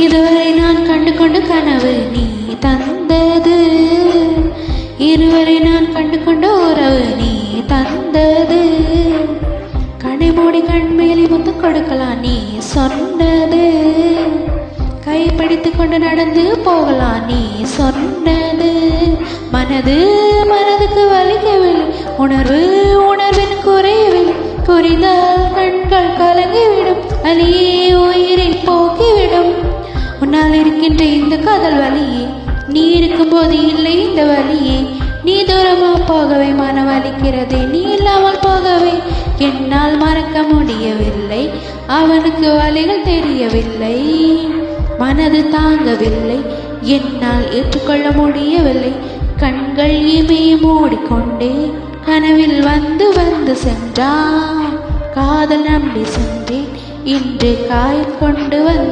இதுவரை நான் கண்டு கொண்டு கனவு நீ தந்தது. இருவரை நான் கண்டு கொண்ட உறவு நீ தந்தது. கண்ணை மூடி கண்மேலி முத்து கொடுக்கலாம் நீ சொன்னது. கைப்பிடித்து கொண்டு நடந்து போகலாம் நீ சொன்னது. மனது மனதுக்கு வலிக்கவில்லை உணர்வு உணர்வின் குறையவில்லை புரிந்தால் கண்கள் கலங்கிவிடும். அலியே உன்னால் இருக்கின்ற இந்த காதல் வலியே நீ இருக்கும்போது இல்லை இந்த வலியே நீ தூரமா போகவே மனம் வலிக்கிறது நீ இல்லாமல் போகவே. என்னால் மறக்க முடியவில்லை அவனுக்கு வழிகள் தெரியவில்லை. மனது தாங்கவில்லை என்னால் ஏற்றுக்கொள்ள முடியவில்லை. கண்கள் இமையை மூடிக்கொண்டே கனவில் வந்து வந்து சென்றான். காதல் நம்பி சென்றேன் இன்று காயம் கொண்டு வந்து